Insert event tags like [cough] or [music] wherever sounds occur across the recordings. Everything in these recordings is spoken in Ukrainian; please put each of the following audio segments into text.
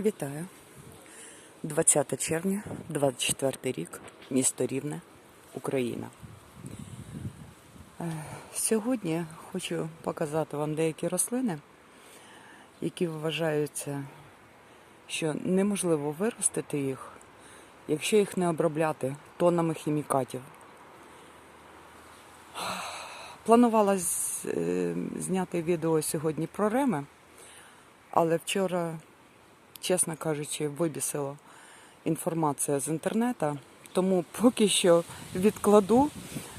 Вітаю. 20 червня, 24 рік, місто Рівне, Україна. Е, Сьогодні хочу показати вам деякі рослини, які вважаються, що неможливо виростити їх, якщо їх не обробляти тоннами хімікатів. Планувала е, зняти відео сьогодні про реми, але вчора чесно кажучи, вибісила інформація з інтернету. Тому поки що відкладу,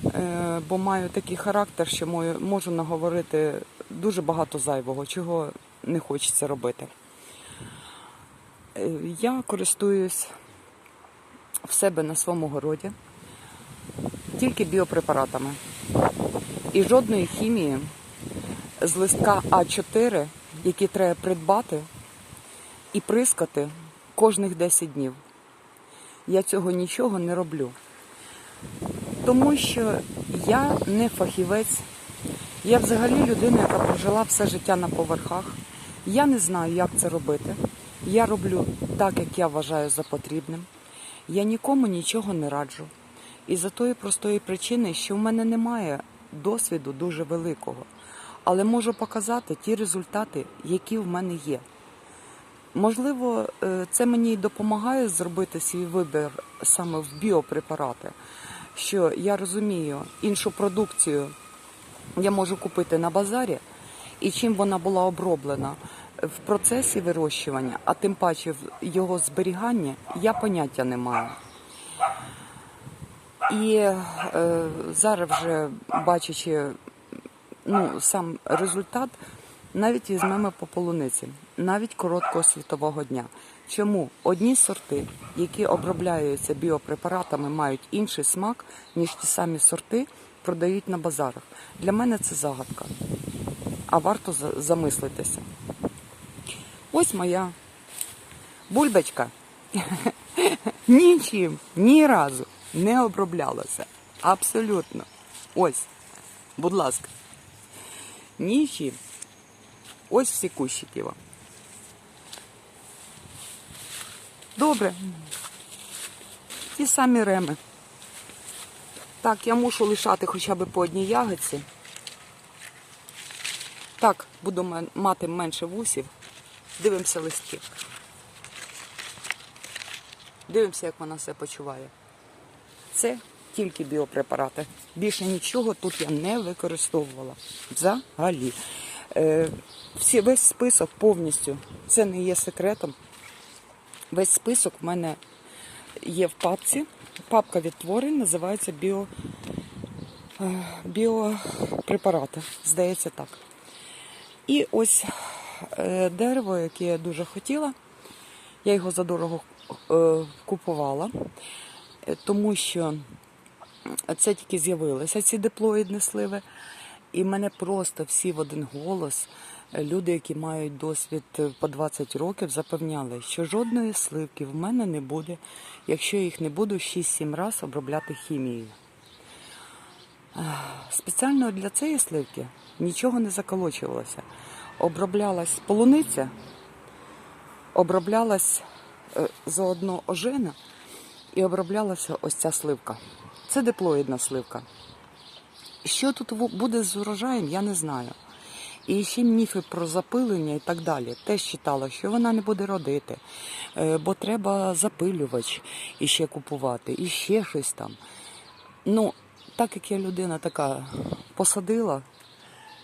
е, бо маю такий характер, що можу наговорити дуже багато зайвого, чого не хочеться робити. Е, Я користуюсь в себе на своєму городі тільки біопрепаратами. І жодної хімії з листка А4, які треба придбати, і прискати кожних 10 днів. Я цього нічого не роблю. Тому що я не фахівець, я взагалі людина, яка прожила все життя на поверхах. Я не знаю, як це робити. Я роблю так, як я вважаю за потрібним. Я нікому нічого не раджу. І за тої простої причини, що в мене немає досвіду дуже великого, але можу показати ті результати, які в мене є. Можливо, е, це мені допомагає зробити свій вибір саме в біопрепарати, що я розумію, іншу продукцію я можу купити на базарі, і чим вона була оброблена в процесі вирощування, а тим паче в його зберіганні, я поняття не маю. І е, зараз вже бачачи ну, сам результат, навіть візьмемо по полуниці, навіть короткого світового дня. Чому одні сорти, які обробляються біопрепаратами, мають інший смак, ніж ті самі сорти, продають на базарах? Для мене це загадка. А варто замислитися. Ось моя бульбочка. [laughs] Нічим, ні разу не оброблялася. Абсолютно. Ось, будь ласка. Нічим. Ось всі кущики вам. Добре. Ті самі реми. Так, я мушу лишати хоча б по одній ягодці. Так, буду мати менше вусів. Дивимося листки. Дивимося, як вона себе почуває. Це тільки біопрепарати. Більше нічого тут я не використовувала. Взагалі. Е, всі, весь список повністю. Це не є секретом. Весь список в мене є в папці. Папка відтворень називається біо, е, біопрепарати. Здається так. І ось е, дерево, яке я дуже хотіла. Я його задорого купувала, тому що це тільки з'явилися ці диплоїдні сливи. І мене просто всі в один голос, е, люди, які мають досвід е, по 20 років, запевняли, що жодної сливки в мене не буде, якщо їх не буду 6-7 разів обробляти хімією. Спеціально для цієї сливки нічого не заколочувалося. Оброблялась полуниця, оброблялась е, заодно ожина і оброблялася ось ця сливка. Це диплоїдна сливка. Що тут буде з урожаєм, я не знаю. І ще міфи про запилення і так далі. Теж читала, що вона не буде родити, е, бо треба запилювач іще купувати, і ще щось там. Ну, так як я людина така посадила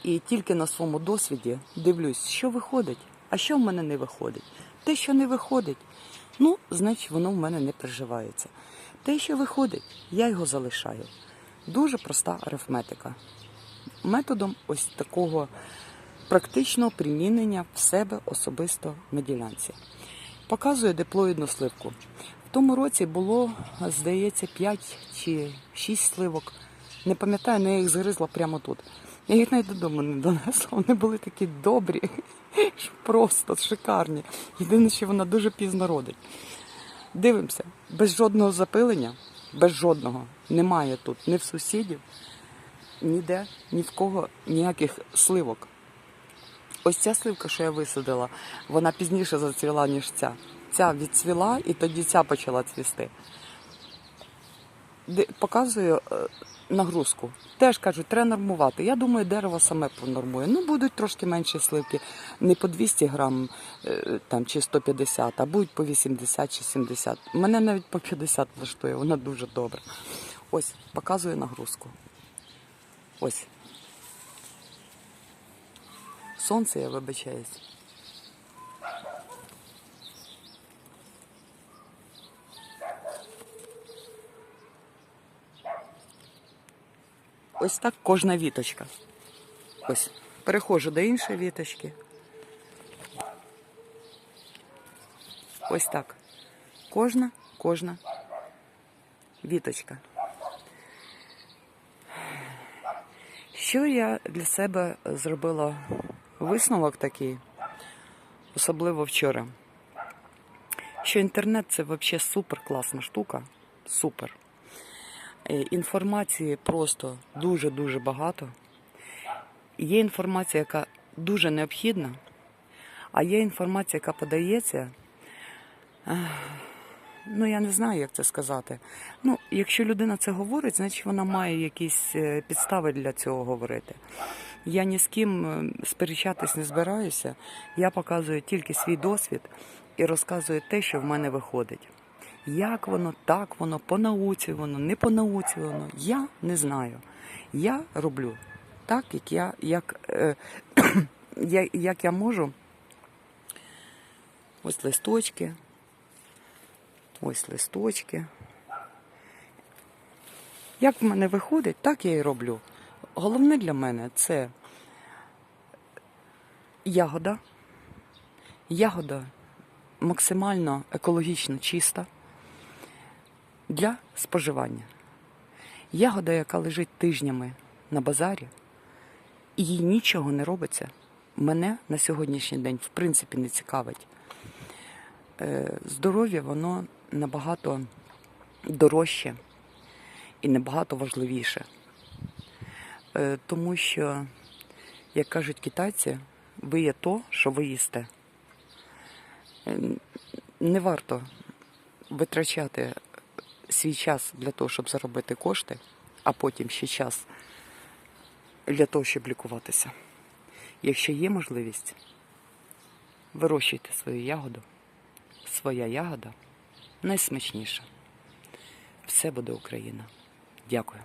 і тільки на своєму досвіді дивлюсь, що виходить, а що в мене не виходить. Те, що не виходить, ну, значить, воно в мене не приживається. Те, що виходить, я його залишаю. Дуже проста арифметика. Методом ось такого практичного примінення в себе особисто на ділянці. Показую диплоїдну сливку. В тому році було, здається, 5 чи 6 сливок. Не пам'ятаю, але я їх згризла прямо тут. Я їх навіть додому не донесла. Вони були такі добрі, просто шикарні. Єдине, що вона дуже пізно родить. Дивимося, без жодного запилення, без жодного немає тут ні в сусідів, ніде, ні в кого ніяких сливок. Ось ця сливка, що я висадила, вона пізніше зацвіла, ніж ця. Ця відцвіла і тоді ця почала цвісти. Показую е, нагрузку. Теж кажуть, треба нормувати. Я думаю, дерево саме понормує. Ну, будуть трошки менші сливки, не по 200 грам е, там, чи 150, а будуть по 80 чи 70. Мене навіть по 50 влаштує, вона дуже добра. Ось, показую нагрузку. Ось. Сонце, я вибачаюсь. Ось так кожна віточка. Ось. Переходжу до іншої віточки. Ось так. Кожна, кожна віточка. Що я для себе зробила висновок такий, особливо вчора. Що інтернет це взагалі супер класна штука. Супер. Е, Інформації просто дуже-дуже багато. Є інформація, яка дуже необхідна, а є інформація, яка подається. Ну, я не знаю, як це сказати. Ну, якщо людина це говорить, значить вона має якісь е, підстави для цього говорити. Я ні з ким е, сперечатись не збираюся. Я показую тільки свій досвід і розказую те, що в мене виходить. Як воно, так воно, по науці воно, не по науці воно. Я не знаю. Я роблю так, як я, як, е, [clears throat] як я можу. Ось листочки. Ось листочки. Як в мене виходить, так я і роблю. Головне для мене це ягода. Ягода максимально екологічно чиста для споживання. Ягода, яка лежить тижнями на базарі, і їй нічого не робиться, мене на сьогоднішній день в принципі не цікавить. Е, Здоров'я воно набагато дорожче і набагато важливіше. Е, Тому що, як кажуть китайці, ви є то, що ви їсте. Е, Не варто витрачати свій час для того, щоб заробити кошти, а потім ще час для того, щоб лікуватися. Якщо є можливість, вирощуйте свою ягоду. Своя ягода найсмачніша. Все буде Україна. Дякую.